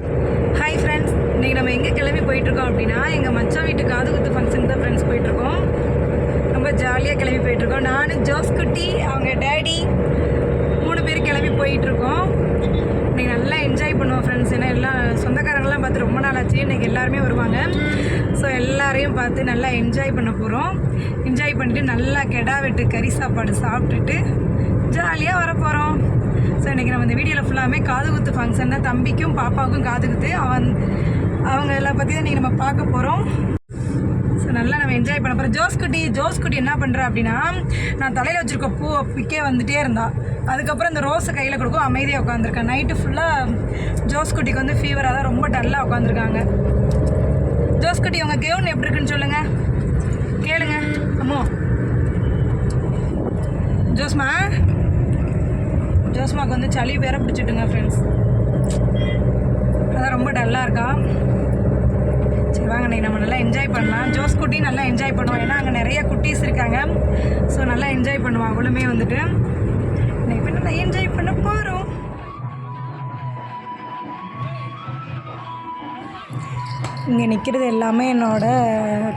Hi friends இன்றைக்கி நம்ம எங்கே கிளம்பி போயிட்டுருக்கோம் அப்படின்னா எங்கள் மச்சான் வீட்டு காது குத்து ஃபங்க்ஷன் தான் ஃப்ரெண்ட்ஸ் போயிட்டுருக்கோம். ரொம்ப ஜாலியாக கிளம்பி போயிட்டுருக்கோம். நான் ஜோஸ் குட்டி அவங்க டேடி மூணு பேர் கிளம்பி போயிட்டுருக்கோம். இன்றைக்கி நல்லா என்ஜாய் பண்ணுவோம் ஃப்ரெண்ட்ஸ் ஏன்னா எல்லாம் சொந்தக்காரங்களாம் பார்த்து ரொம்ப நாள் ஆச்சு. இன்றைக்கி எல்லாருமே வருவாங்க. ஸோ எல்லாரையும் பார்த்து நல்லா என்ஜாய் பண்ண போகிறோம் என்ஜாய் பண்ணிட்டு நல்லா கெடா வெட்டு கறி சாப்பாடு சாப்பிட்டுட்டு ஜாலியாக வர போகிறோம் ஸோ இன்றைக்கி நம்ம இந்த வீடியோவில் ஃபுல்லாமே காதுகுத்து ஃபங்க்ஷன் தான். தம்பிக்கும் பாப்பாவுக்கும் காதுகுத்து. அவன் அவங்க எல்லாம் பற்றி தான் நீங்கள் நம்ம பார்க்க போகிறோம் ஸோ நல்லா நம்ம என்ஜாய் பண்ண போகிறோம் ஜோஸ் குட்டி ஜோஸ் குட்டி என்ன பண்ணுறா அப்படின்னா நான் தலையில் வச்சுருக்க பூ பிக்கே வந்துகிட்டே இருந்தா. அதுக்கப்புறம் இந்த ரோஸை கையில் கொடுக்கும். அமைதியாக உட்காந்துருக்கேன் நைட்டு ஃபுல்லாக ஜோஸ் குட்டிக்கு வந்து ஃபீவராக தான் ரொம்ப டல்லாக உட்காந்துருக்காங்க ஜோஸ் குட்டி உங்கள் கெவுன் எப்படி இருக்குன்னு சொல்லுங்கள் கேளுங்க. அம்மோ. ஜோஸ்மா. ஜோஸ்மாக்கு வந்து சளி வேற பிடிச்சிட்டுங்க ஃப்ரெண்ட்ஸ் அதான் ரொம்ப டல்லாக இருக்கா? சரி வாங்க நீ நம்ம நல்லா என்ஜாய் பண்ணலாம். ஜோஸ் குட்டி நல்லா என்ஜாய் பண்ணுவோம் ஏன்னா அங்கே நிறைய குட்டீஸ் இருக்காங்க. ஸோ நல்லா என்ஜாய் பண்ணுவான் அவளுமே வந்துட்டு. இப்போ நல்லா என்ஜாய் பண்ண போகிறோம் இங்கே நிற்கிறது எல்லாமே என்னோட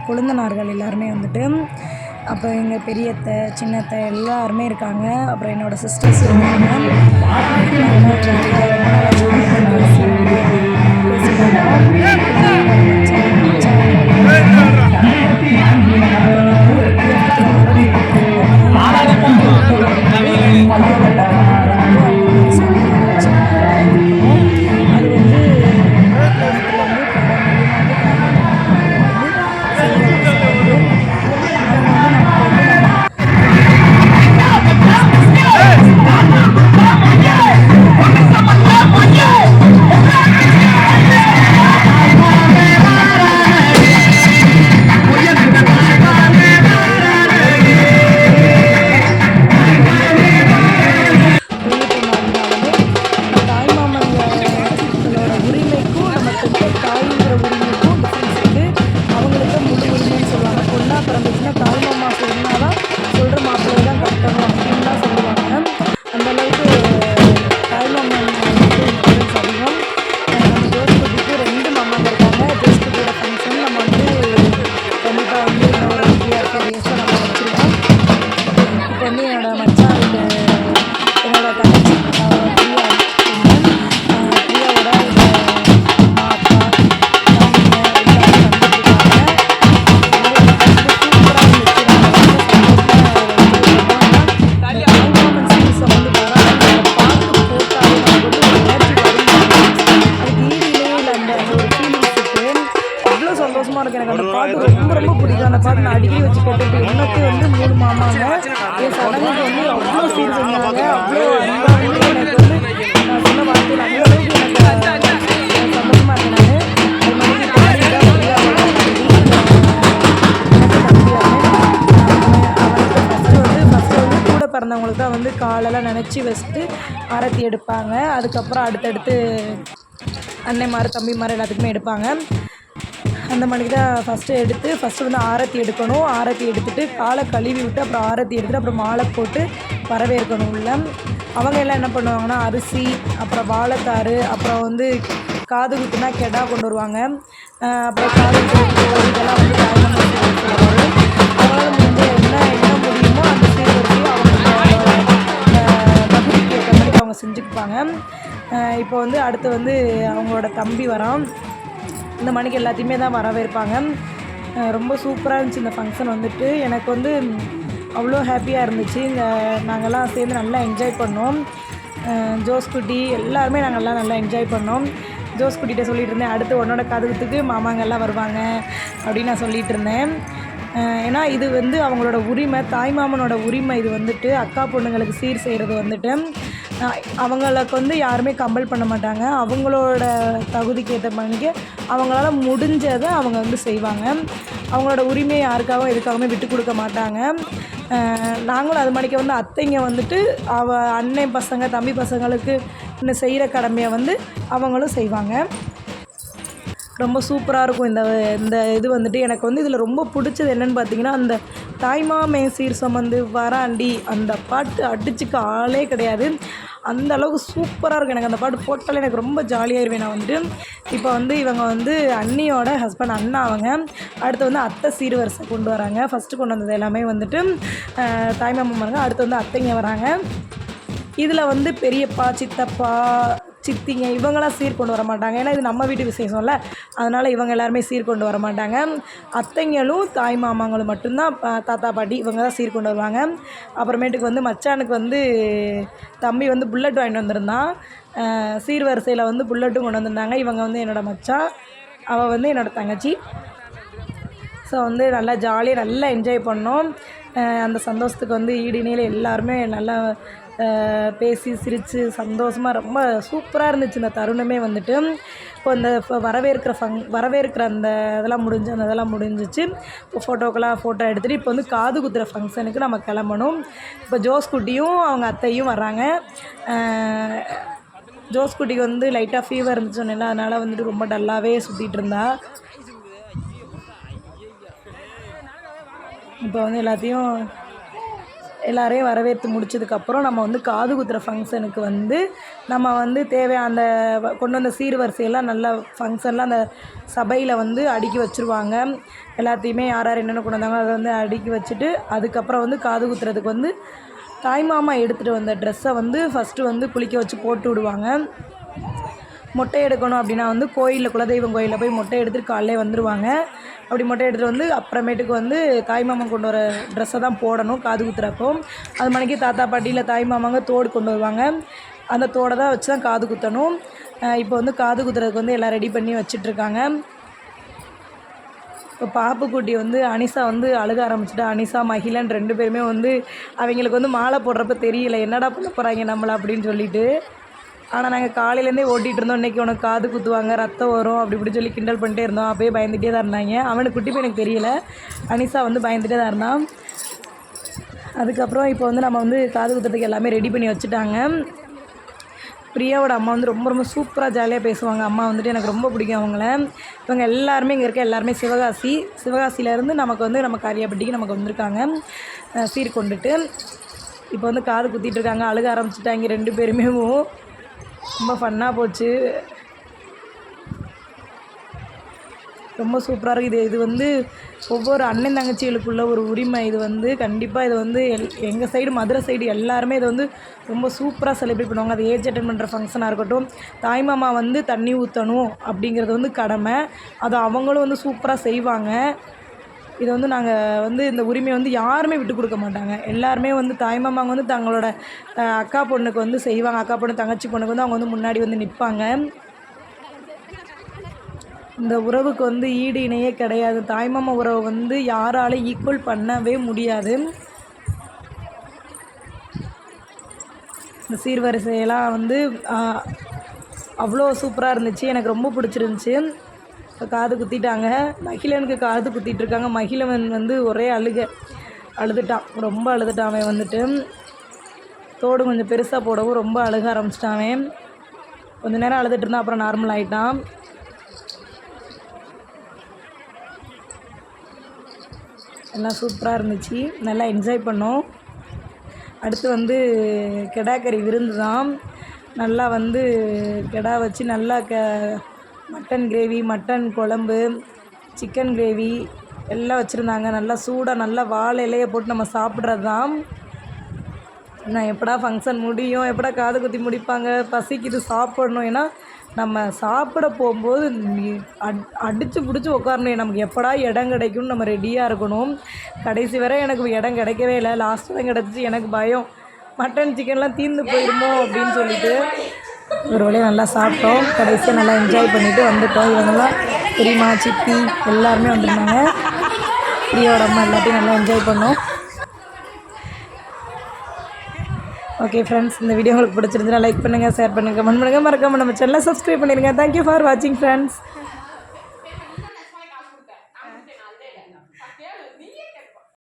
கொழுந்தனார்கள் எல்லாருமே வந்துட்டு. அப்போ எங்கள் பெரியத்தை சின்னத்தை எல்லாருமே இருக்காங்க. அப்புறம் என்னோட சிஸ்டர்ஸ் இருக்காங்க. சூப்பராக இருக்கு எனக்கு அந்த பாட்டு ரொம்ப ரொம்ப பிடிக்கும். அந்த பாட்டு நான் அடிக்கடி வச்சு போட்டுட்டு எனக்கு வந்து மூணு மாமாங்க? என் சடங்குக்கு வந்து அவ்வளோ சீர் செஞ்சாங்க அவ்வளோ எனக்கு வந்து நான் சொன்ன வார்த்தையில் அவ்வளோ பிறந்தவங்களுக்கு தான் வந்து காலெல்லாம் நினச்சி வச்சுட்டு ஆரத்தி எடுப்பாங்க. அதுக்கப்புறம் அடுத்தடுத்து அன்னைமார் தம்பிமார் எல்லாத்துக்குமே எடுப்பாங்க. அந்த மணிக்கு தான் ஃபஸ்ட்டு எடுத்து ஃபஸ்ட்டு வந்து ஆரத்தி எடுக்கணும். ஆரத்தி எடுத்துட்டு காலை கழுவி விட்டு அப்புறம் ஆரத்தி எடுத்துகிட்டு அப்புறம் மாலை போட்டு வரவேற்கணும் உள்ள. அவங்க எல்லாம் என்ன பண்ணுவாங்கன்னா அரிசி அப்புறம் வாழைத்தாறு அப்புறம் வந்து காது குத்துனா கெடா கொண்டு வருவாங்க. அப்புறம் காது இதெல்லாம் வந்து அவங்களால முடிஞ்ச என்ன என்ன முடியுமோ அந்த சீர்வரிசையும் அவங்க தகுதிக்கு ஏற்ற மாதிரி அவங்க செஞ்சுக்குப்பாங்க. இப்போ வந்து அடுத்து வந்து அவங்களோட தம்பி வரான். இந்த மணிக்கு எல்லாத்தையுமே தான் வரவேற்பாங்க. ரொம்ப சூப்பராக இருந்துச்சு இந்த ஃபங்க்ஷன் வந்துட்டு. எனக்கு வந்து அவ்வளோ ஹாப்பியாக இருந்துச்சு. இந்த நாங்கள்லாம் சேர்ந்து நல்லா என்ஜாய் பண்ணோம். ஜோஸ் குட்டி எல்லாருமே நாங்கள்லாம் நல்லா என்ஜாய் பண்ணோம். ஜோஸ் குட்டிகிட்ட சொல்லிட்டு இருந்தேன் அடுத்து உன்னோட கதவுத்துக்கு மாமாங்கள்லாம் வருவாங்க அப்படின்னு நான் சொல்லிட்டு இருந்தேன். ஏன்னா இது வந்து அவங்களோட உரிமை தாய்மாமனோட உரிமை இது வந்துட்டு அக்கா பொண்ணுங்களுக்கு சீர் செய்கிறது வந்துட்டு. அவங்களுக்கு வந்து யாருமே கம்பல் பண்ண மாட்டாங்க. அவங்களோட தகுதிக்கு ஏற்ற அவங்களால முடிஞ்சதை அவங்க வந்து செய்வாங்க. அவங்களோட உரிமையை யாருக்காகவும் எதுக்காகவுமே விட்டு கொடுக்க மாட்டாங்க. நாங்களும் அது மாதிரிக்க வந்து அத்தைங்க வந்துட்டு அவ அண்ணன் பசங்க தம்பி பசங்களுக்கு இன்னும் செய்கிற கடமையை வந்து அவங்களும் செய்வாங்க. ரொம்ப சூப்பராக இருக்கும் இந்த இந்த இது வந்துட்டு. எனக்கு வந்து இதில் ரொம்ப பிடிச்சது என்னென்னு பார்த்தீங்கன்னா அந்த தாய்மாமே சீர் சுமந்து வராண்டி அந்த பாட்டு அடிச்சுக்க ஆளே கிடையாது. அந்த அளவுக்கு சூப்பராக இருக்கும். எனக்கு அந்த பாட்டு போட்டாலே எனக்கு ரொம்ப ஜாலியாகிடுவேன் நான் வந்துட்டு. இப்போ வந்து இவங்க வந்து அண்ணியோட ஹஸ்பண்ட் அண்ணா அவங்க. அடுத்து வந்து அத்தை சீர்வரிசை கொண்டு வராங்க. ஃபஸ்ட்டு கொண்டு வந்தது எல்லாமே வந்துட்டு தாய்மாமன் வராங்க அடுத்து வந்து அத்தைங்க வராங்க. இதில் வந்து பெரியப்பா சித்தப்பா சித்திங்க இவங்களாம் சீர் கொண்டு வர மாட்டாங்க. ஏன்னா இது நம்ம வீட்டு விசேஷம்ல. அதனால் இவங்க எல்லாருமே சீர் கொண்டு வர மாட்டாங்க. அத்தைங்களும் தாய் மாமாங்களும் மட்டும்தான் பா- தாத்தா பாட்டி இவங்க தான் சீர் கொண்டு வருவாங்க. அப்புறமேட்டுக்கு வந்து மச்சானுக்கு வந்து தம்பி வந்து புல்லட் வாங்கிட்டு வந்திருந்தான். சீர் வரிசையில் வந்து புல்லட்டும் கொண்டு வந்திருந்தாங்க. இவங்க வந்து என்னோடய மச்சான். அவள் வந்து என்னோடய தங்கச்சி. ஸோ வந்து நல்லா ஜாலியாக நல்லா என்ஜாய் பண்ணோம். அந்த சந்தோஷத்துக்கு வந்து ஈடிணையில் எல்லாருமே நல்லா பேசி சிரித்து சந்தோஷமாக ரொம்ப சூப்பராக இருந்துச்சு இந்த தருணமே வந்துட்டு. இப்போ இந்த வரவேற்கிற ஃபங் வரவேற்கிற அந்த இதெல்லாம் முடிஞ்சு அந்த இதெல்லாம் முடிஞ்சிச்சு. இப்போ ஃபோட்டோக்கெல்லாம் ஃபோட்டோ எடுத்துகிட்டு இப்போ வந்து காது குத்துற ஃபங்க்ஷனுக்கு நம்ம கிளம்பணும். இப்போ ஜோஸ் குட்டியும் அவங்க அத்தையும் வர்றாங்க. ஜோஸ் குட்டிக்கு வந்து லைட்டாக ஃபீவர் இருந்துச்சு சொன்னேன்ல அதனால் வந்துட்டு ரொம்ப டல்லாகவே சுற்றிட்டு இருந்தா. இப்போ வந்து எல்லாத்தையும் எல்லாரையும் வரவேற்று முடிச்சதுக்கப்புறம் நம்ம வந்து காது குத்துற ஃபங்க்ஷனுக்கு வந்து நம்ம வந்து தேவையான அந்த கொண்டு வந்த சீர்வரிசையெல்லாம் நல்ல ஃபங்க்ஷன்லாம் அந்த சபையில் வந்து அடுக்கி வச்சுருவாங்க. எல்லாத்தையுமே யார் யார் என்னென்ன கொண்டு வந்தாங்களோ அதை வந்து அடுக்கி வச்சுட்டு அதுக்கப்புறம் வந்து காது குத்துறதுக்கு வந்து தாய்மாமா எடுத்துகிட்டு வந்த ட்ரெஸ்ஸை வந்து ஃபஸ்ட்டு வந்து குளிக்க வச்சு போட்டு விடுவாங்க. மொட்டை எடுக்கணும் அப்படின்னா வந்து கோயிலில் குலதெய்வம் கோயிலில் போய் மொட்டை எடுத்துட்டு காலையில் வந்துடுவாங்க அப்படி மட்டும் எடுத்துகிட்டு வந்து அப்புறமேட்டுக்கு வந்து தாய்மாமன் கொண்டு வர ட்ரெஸ்ஸை தான் போடணும் காது குத்துறப்போ அது மணிக்கு தாத்தா பாட்டியில் தாய்மாமாங்க தோடு கொண்டு வருவாங்க. அந்த தோடை தான் வச்சு தான் காது குத்தணும். இப்போ வந்து காது குத்துறதுக்கு வந்து எல்லாம் ரெடி பண்ணி வச்சிட்ருக்காங்க இப்போ பாப்புக்குட்டி வந்து அனிஷா வந்து அழுக ஆரம்பிச்சிட்டா. அனிஷா மகிழன் ரெண்டு பேருமே வந்து அவங்களுக்கு வந்து மாலை போடுறப்ப தெரியல என்னடா பண்ண போகிறாங்க நம்மளை அப்படின்னு சொல்லிட்டு. ஆனால் நாங்கள் காலையிலேருந்தே ஓட்டிகிட்டு இருந்தோம். இன்றைக்கி உனக்கு காது குத்துவாங்க ரத்தம் வரும் அப்படி இப்படி சொல்லி கிண்டல் பண்ணிட்டே இருந்தோம். அப்பயே பயந்துகிட்டே தான் இருந்தாங்க. அவனுக்கு குட்டி எனக்கு தெரியல. அனிஷா வந்து பயந்துகிட்டே தான் இருந்தான். அதுக்கப்புறம் இப்போ வந்து நம்ம வந்து காது குத்துறதுக்கு எல்லாமே ரெடி பண்ணி வச்சுட்டாங்க. பிரியாவோட அம்மா வந்து ரொம்ப ரொம்ப சூப்பராக ஜாலியாக பேசுவாங்க. அம்மா வந்துட்டு எனக்கு ரொம்ப பிடிக்கும் அவங்கள. இவங்க எல்லாருமே இங்கே இருக்க எல்லாருமே சிவகாசி. சிவகாசியிலேருந்து நமக்கு வந்து நம்ம காரியாப்பட்டிக்கு நமக்கு வந்திருக்காங்க. சீர் கொண்டுட்டு. இப்போ வந்து காது குத்திட்டு இருக்காங்க. அழுக ஆரம்பிச்சிட்டாங்க. ரெண்டு பேருமே. ரொம்ப ஃபன்னாக போச்சு. ரொம்ப சூப்பராக இருக்குது இது இது வந்து ஒவ்வொரு அண்ணன் தங்கச்சிகளுக்குள்ள ஒரு உரிமை. இது வந்து கண்டிப்பாக இது வந்து எல் எங்கள் சைடு மதுரை சைடு எல்லாருமே இதை வந்து ரொம்ப சூப்பராக செலிப்ரேட் பண்ணுவாங்க. அது ஏஜ் அட்டன் பண்ணுற ஃபங்க்ஷனாக இருக்கட்டும் தாய்மாமா வந்து தண்ணி ஊற்றணும் அப்படிங்கிறது வந்து கடமை. அது அவங்களும் வந்து சூப்பராக செய்வாங்க. இதை வந்து நாங்கள் வந்து இந்த உரிமையை வந்து யாருமே விட்டு கொடுக்க மாட்டாங்க. எல்லாருமே வந்து தாய்மாமாங்க வந்து தங்களோட அக்கா பொண்ணுக்கு வந்து செய்வாங்க. அக்கா பொண்ணு தங்கச்சி பொண்ணுக்கு வந்து அவங்க வந்து முன்னாடி வந்து நிற்பாங்க இந்த உறவுக்கு வந்து ஈடு இணையே கிடையாது. தாய்மாமா உறவை வந்து யாராலும் ஈக்குவல் பண்ணவே முடியாது. இந்த சீர்வரிசையெல்லாம் வந்து அவ்வளோ சூப்பராக இருந்துச்சு. எனக்கு ரொம்ப பிடிச்சிருந்துச்சி. காது குத்திட்டாங்க. மகிழனுக்கு காது குத்திட்டு இருக்காங்க மகிழவன் வந்து ஒரே அழுக அழுதுட்டான். ரொம்ப அழுதுட்டான் அவன் வந்துட்டு. தோடு கொஞ்சம் பெருசாக போடவும் ரொம்ப அழுக ஆரம்பிச்சிட்டான் அவன். கொஞ்ச நேரம் அழுதுட்டு இருந்தான் அப்புறம் நார்மல் ஆகிட்டான் எல்லாம் சூப்பராக இருந்துச்சு. நல்லா என்ஜாய் பண்ணோம். அடுத்து வந்து கெடாக்கறி விருந்து தான் நல்லா வந்து கெடா வச்சு நல்லா க மட்டன் கிரேவி மட்டன் குழம்பு சிக்கன் கிரேவி எல்லாம் வச்சுருந்தாங்க. நல்லா சூடாக நல்லா வாழை இலையை போட்டு நம்ம சாப்பிட்றது தான் நான் எப்படா ஃபங்க்ஷன் முடியும் எப்படா காது குத்தி முடிப்பாங்க? பசிக்குது சாப்பிடணும். ஏன்னா நம்ம சாப்பிட போகும்போது அட் அடித்து பிடிச்சி உட்காரணும் நமக்கு எப்படா இடம் கிடைக்கும்னு நம்ம ரெடியாக இருக்கணும். கடைசி வரை எனக்கு இடம் கிடைக்கவே இல்லை. லாஸ்ட்டு தான் கிடச்சிச்சு எனக்கு பயம். மட்டன் சிக்கன்லாம் தீர்ந்து போயிடுமோ அப்படின்னு சொல்லிட்டு. ஒரு வழியாக நல்லா சாப்பிட்டோம். கடைசியாக நல்லா என்ஜாய் பண்ணிவிட்டு வந்துட்டோம். இவங்கெல்லாம் பெரியம்மா சித்தி எல்லாருமே வந்திருந்தாங்க. பிரியோட அம்மா எல்லாத்தையும் நல்லா என்ஜாய் பண்ணோம். ஓகே ஃப்ரெண்ட்ஸ் இந்த வீடியோ உங்களுக்கு பிடிச்சிருந்துச்சுன்னா லைக் பண்ணுங்கள் ஷேர் பண்ணுங்கள் கமெண்ட் பண்ணுங்கள் மறக்காமல் நம்ம சேனலை சப்ஸ்கிரைப் பண்ணிடுங்க தேங்க்யூ ஃபார் வாட்சிங் ஃப்ரெண்ட்ஸ்